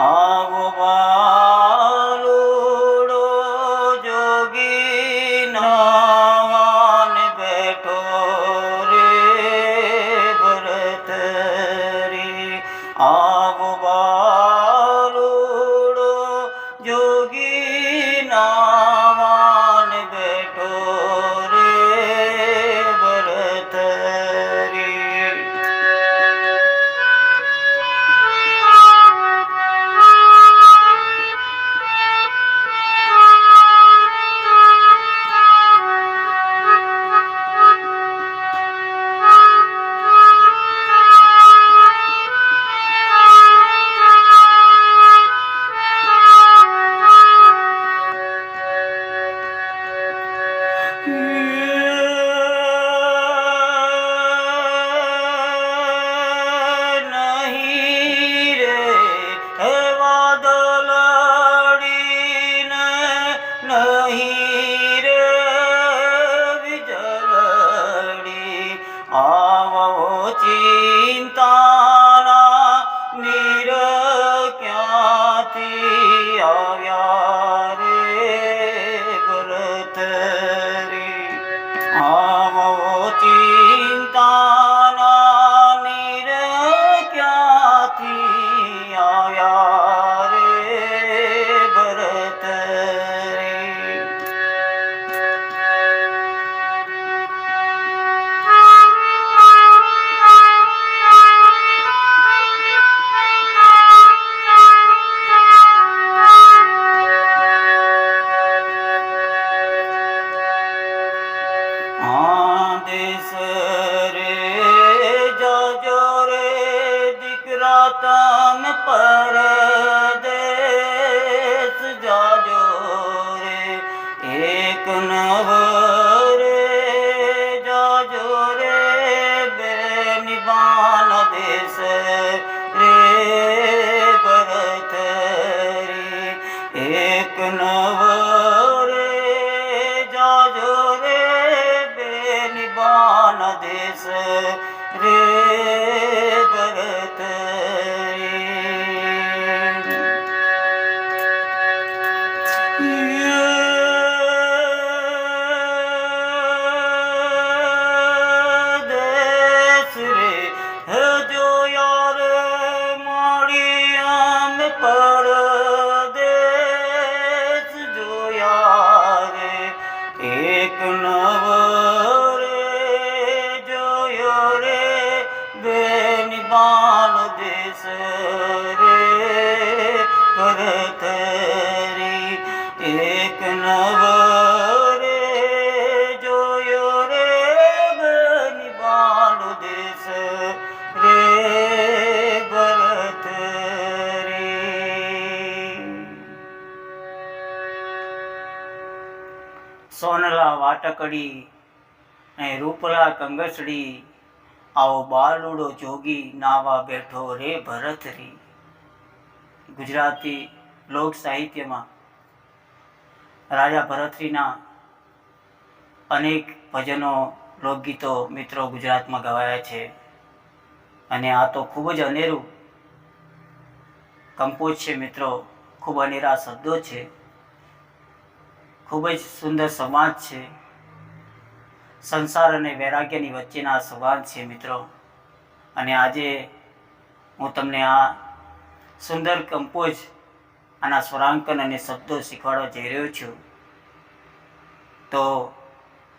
আগবা એક દેશ રે ભરત રે એક નવ રે જોયો રે બેનિબાન દેશ રે ભરત રે સોનલા વાટકડી ને રૂપલા કંગસડી આવો બાલુડો જોગી નાવા બેઠો રે ભરત રી. ગુજરાતી લોક સાહિત્યમાં રાજા ભરતરીના અનેક ભજનો, લોકગીતો મિત્રો ગુજરાતમાં ગવાયા છે. અને આ તો ખૂબ જ અનેરું કંપોઝ છે મિત્રો. ખૂબ અનેરા શબ્દો છે. ખૂબ જ સુંદર સમાજ છે. સંસાર અને વૈરાગ્યની વચ્ચેના સંવાદ છે મિત્રો. અને આજે હું તમને આ સુંદર કંપોઝ આના સ્વરાંકન અને શબ્દો શીખવાડવા જઈ રહ્યો છું. તો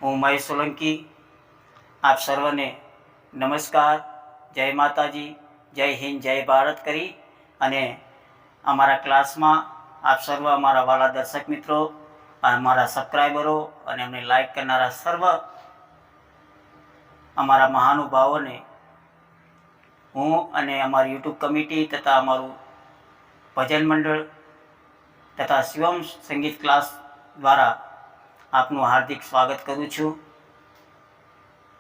હું મહેશ સોલંકી, આપ સર્વને નમસ્કાર, જય માતાજી, જય હિન્દ, જય ભારત કરી. અને અમારા ક્લાસમાં આપ સર્વ અમારા વાલા દર્શક મિત્રો, અમારા સબસ્ક્રાઈબરો અને અમને લાઈક કરનારા સર્વ અમારા મહાનુભાવોને હું અને અમારી યુટ્યુબ કમિટી તથા અમારું ભજન મંડળ તથા શિવમ સંગીત ક્લાસ દ્વારા આપનું હાર્દિક સ્વાગત કરું છું.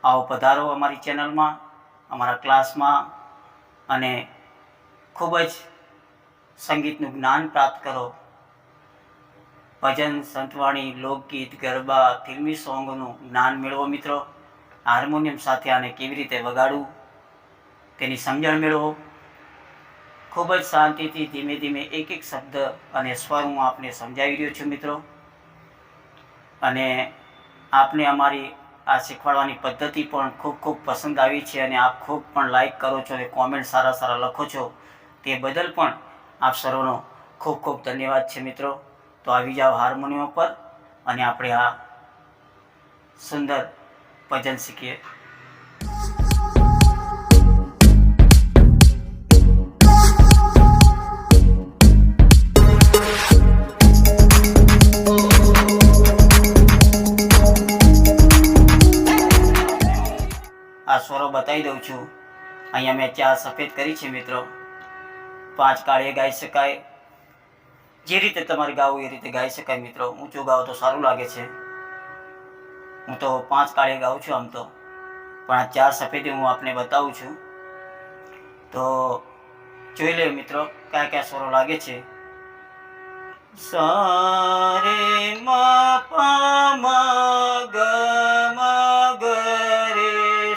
આવો પધારો અમારી ચેનલમાં, અમારા ક્લાસમાં અને ખૂબ જ સંગીતનું જ્ઞાન પ્રાપ્ત કરો. ભજન, સંતવાણી, લોકગીત, ગરબા, ફિલ્મી સોંગનું જ્ઞાન મેળવો મિત્રો. હાર્મોનિયમ સાથે આને કેવી રીતે વગાડવું, તેની સમજણ મેળવો. ખૂબ જ શાંતિથી ધીમે ધીમે એક એક શબ્દ અને સ્વર હું આપને સમજાવી રહ્યો છું મિત્રો. અને આપને અમારી આ શીખવાડવાની પદ્ધતિ પણ ખૂબ ખૂબ પસંદ આવી છે અને આપ ખૂબ પણ લાઈક કરો છો અને કોમેન્ટ સારા સારા લખો છો. તે બદલ પણ આપ સર્વનો ખૂબ ખૂબ ધન્યવાદ છે મિત્રો. તો આવી જાઓ હાર્મોનિયમ પર અને આપણે આ સુંદર ભજન શીખીએ આ સ્વરો બતાવી દઉં છું. અહીંયા મેં ચાર સફેદ કરી છે, મિત્રો. પાંચ કાળીએ ગાઈ શકાય. જે રીતે તમારે ગાવું એ રીતે ગાઈ શકાય, મિત્રો. ઊંચું ગાવ તો સારું લાગે છે. હું તો પાંચ કાળી ગાઉં છું આમ તો. પણ આ ચાર સફેદી હું આપને બતાવું છું. તો જોઈ લે મિત્રો, કયા કયા સ્વરો લાગે છે. સારે મા પા મા ગ મા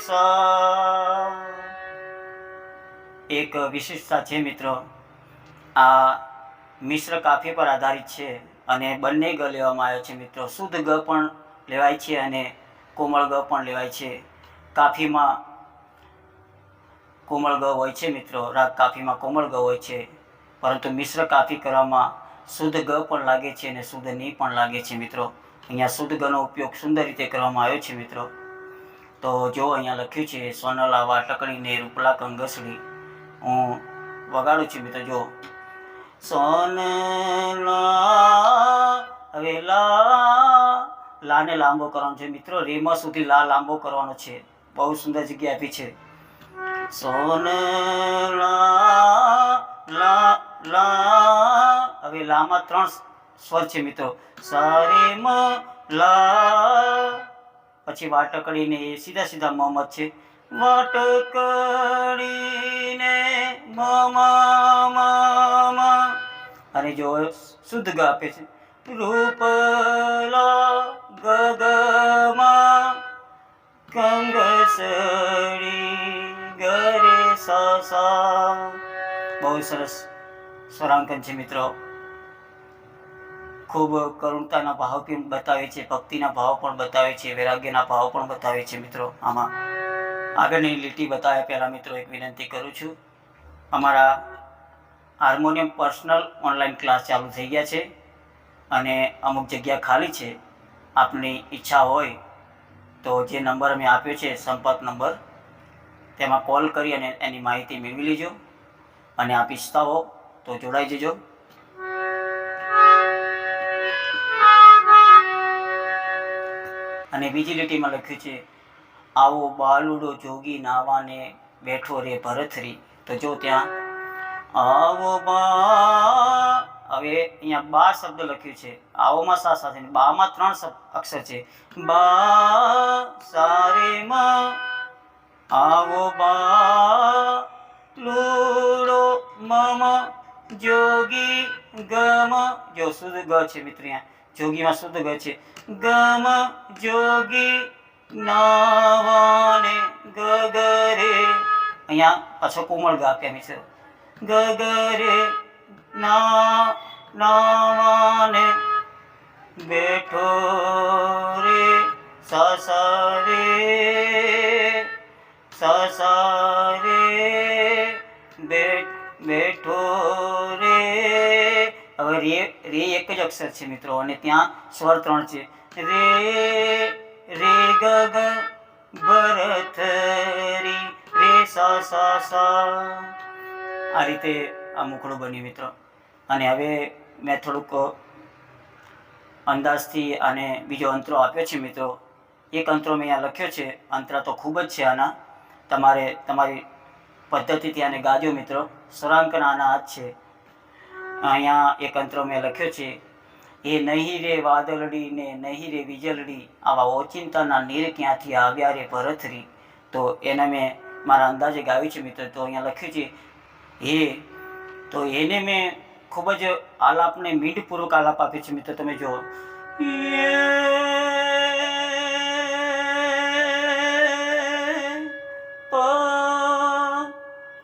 સા. એક વિશેષતા છે મિત્રો, આ મિશ્ર કાફી પર આધારિત છે અને બંને ગ લેવામાં આવ્યો છે મિત્રો. શુદ્ધ ગ પણ લેવાય છે અને કોમળ ગ પણ લેવાય છે. કાફીમાં કોમળ ગ હોય છે મિત્રો. રાગ કાફીમાં કોમળ ગ હોય છે. પરંતુ મિશ્ર કાફી કરવામાં શુદ્ધ ગ પણ લાગે છે અને શુદ્ધની પણ લાગે છે મિત્રો. અહીંયા શુદ્ધ ગનો ઉપયોગ સુંદર રીતે કરવામાં આવ્યો છે મિત્રો. તો જો અહીંયા લખ્યું છે, સોનલાવા ટકણીને રૂપલા કંગસડી. હું વગાડું છું મિત્રો, જો. સોન હવે લા લાને લાંબો કરવાનો છે. મિત્રો, રેમાં સુધી લા લાંબો કરવાનો છે. બહુ સુંદર જગ્યા આપી છે. સોને લા લા હવે લામાં ત્રણ સ્વર છે, મિત્રો. સારે મ લા. પછી વાટકડીને સીધા સીધા મોહમ્મદ છે. વાટકડીને મમા અને જો શુદ્ધ ગાપે છે. રૂપલા ગગમા કંગસડી ગરે સસા. બહુ સરસ સ્વરાંકન છે મિત્રો. ખૂબ કરુણતાના ભાવ પણ બતાવે છે, ભક્તિના ભાવ પણ બતાવે છે, વૈરાગ્યના ભાવ પણ બતાવે છે મિત્રો આમાં. આગળની લીટી બતાવ્યા પહેલાં મિત્રો એક વિનંતી કરું છું. અમારા હાર્મોનિયમ પર્સનલ ઓનલાઈન ક્લાસ ચાલુ થઈ ગયા છે અને અમુક જગ્યા ખાલી છે. આપની ઈચ્છા હોય તો જે નંબર અમે આપ્યો છે, સંપર્ક નંબર, તેમાં કોલ કરી અને એની માહિતી મેળવી લેજો અને આપ ઈચ્છતા હો તો જોડાઈ જજો. અને બીજી લીટીમાં લખ્યું છે, આવો બાલુડો જોગી નાવાને બેઠો રે ભરથરી તો જો ત્યાં આવો બા. હવે અહીંયા બા શબ્દ લખ્યું છે. આવોમાં સા સાથે બામાં ત્રણ અક્ષર છે. બા સારે માં. આવો બા. લૂડો મમ જોગી ગમ. જો શુદ્ધ ગ છે મિત્ર અહીંયા. જોગીમાં શુદ્ધ ગ છે. ગમ જોગી નાવાને ગગરે. અહીંયા પાછો કોમળ ગા આપ્યા મિત્ર. ગગરે ના નામાને બેઠો રે, સસરે સસરે બેઠો રે. હવે રે રે એક જ અક્ષર છે મિત્રો, અને ત્યાં સ્વર ત્રણ છે. રે રે ગગ ભરથરી રે સા સા સા. આ રીતે આ મુખડું બન્યું મિત્રો. અને હવે મેં થોડુંક અંદાજથી અને બીજો અંતરો આપ્યો છે મિત્રો. એક અંતરો મેં અહીંયા લખ્યો છે. અંતરા તો ખૂબ જ છે આના. તમારે તમારી પદ્ધતિથી આને ગાજો મિત્રો. સ્વરાંકન આના હાથ છે. અહીંયા એક અંતરો મેં લખ્યો છે. એ નહીં રે વાદળડી ને નહીં રે વીજળડી આવા ઓચિંતાના નીર ક્યાંથી આવ્યા રે ભરથરી તો એને મેં મારા અંદાજે ગાયું છે મિત્રો. તો અહીંયા લખ્યું છે એ. તો એને મેં ખૂબ જ આલાપને, મીઠપૂર્વક આલાપ આપ્યો છે મિત્રો, તમે જુઓ.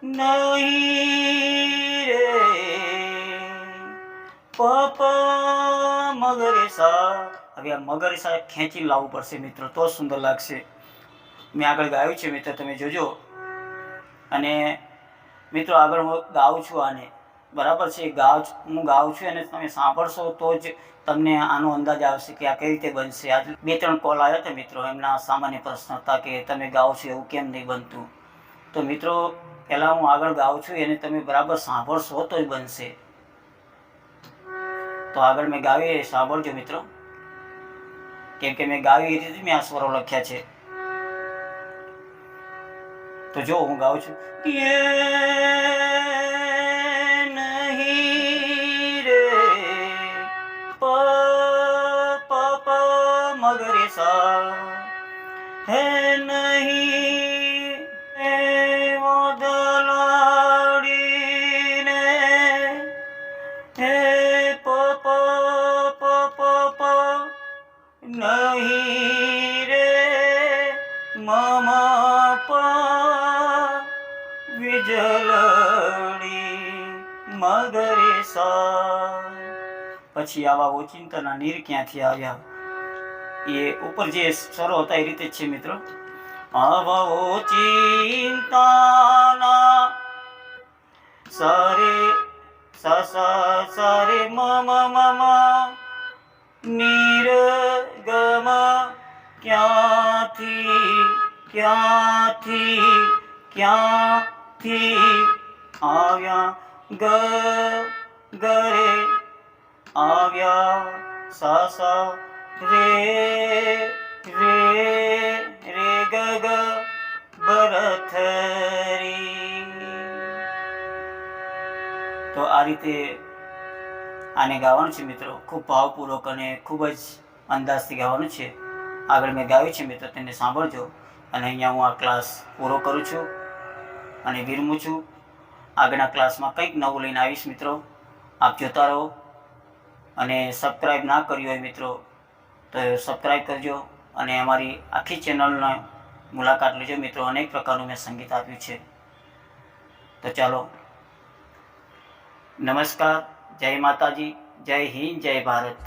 નહીં રે પ પ મગરેસા હવે આ મગરેસા ખેંચી લાવવું પડશે મિત્રો, તો સુંદર લાગશે. મેં આગળ ગાયું છે મિત્રો, તમે જોજો. અને મિત્રો, આગળ હું ગાઉં છું આને. બરાબર છે? છું- હું ગાઉં છું અને તમે સાંભળશો તો જ તમને આનો અંદાજ આવશે કે આ કઈ રીતે બનશે. આજ બે ત્રણ કોલ આવ્યા હતા મિત્રો, એમના સામાન્ય પ્રશ્ન હતા કે તમે ગાઓ છો એવું કેમ નહીં બનતું? તો મિત્રો, પહેલાં હું આગળ ગાઉં છું, એને તમે બરાબર સાંભળશો તો જ બનશે. તો આગળ મેં ગાવી સાંભળજો મિત્રો. કેમ કે મેં ગાવી એ રીતે મેં આ સ્વરો લખ્યા છે. તો જો હું ગાઉં છું યે નહીં રે પ પ પ મગરે સા મગરે સા પછી આવા ઓચિંતાના નીર ક્યાંથી આવ્યા? એ ઉપર જે સ્વરો હતા એ રીતે જ છે મિત્રો. અવો ચિંતાના સરે, સ સ સરે મ મ મ મ નિર્ગમ ક્યાંથી ક્યાંથી ક્યાંથી આવ્યા? ગ ગરે આવ્યા સા સા રે રે રે, ગ ગ ભરથરી તો આ રીતે આને ગાવાનું છે મિત્રો. ખૂબ ભાવપૂર્વક અને ખૂબ જ અંદાજથી ગાવાનું છે. આગળ મેં ગાયું છે મિત્રો, તેને સાંભળજો. અને અહીંયા હું આ ક્લાસ પૂરો કરું છું અને વિરમું છું. આગળના ક્લાસમાં કંઈક નવું લઈને આવીશ મિત્રો. આપ જોતા રહો અને સબસ્ક્રાઈબ ના કર્યું હોય મિત્રો, તો સબસ્ક્રાઈબ કરજો અને અમારી આખી ચેનલના મુલાકાત લેજો મિત્રો. અનેક પ્રકારનું મેં સંગીત આપ્યું છે. તો ચાલો, નમસ્કાર, જય માતાજી, જય હિન્દ, જય ભારત.